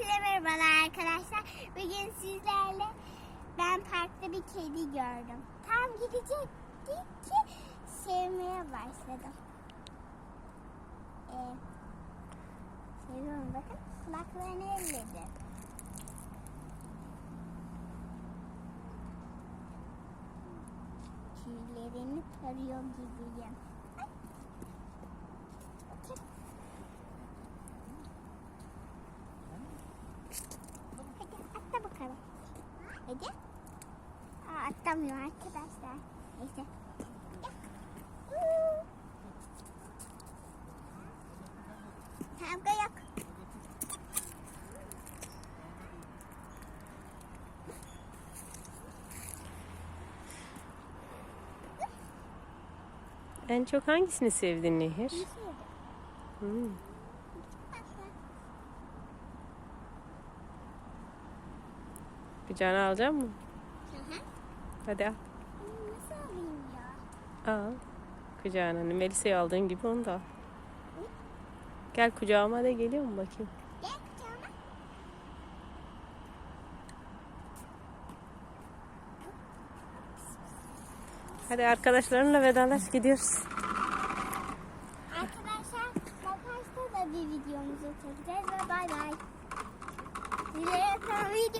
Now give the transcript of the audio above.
Herkese merhabalar arkadaşlar. Bugün sizlerle ben parkta bir kedi gördüm. Tam gidecekti ki sevmeye başladım. Ee, seviyorum bakın kulaklarını elledi. Tüylerini tarıyor gibiyim. Ay. Bakın. Hadi atla bakalım. Hadi. Aa, atlamıyor arkadaşlar. Neyse. Kavga yok. En çok hangisini sevdin Nehir? Hmm. Kucağına alacak mısın? Hı hı. Hadi al. Nasıl alayım ya? Al. Kucağına. Hani Melisa'yı aldığın gibi onu da al. Gel kucağıma da geliyor mu bakayım? Gel kucağıma. Hadi arkadaşlarınla vedalaş gidiyoruz. Arkadaşlar Makars'ta da bir videomuzu çekeceğiz ve bay bay. Size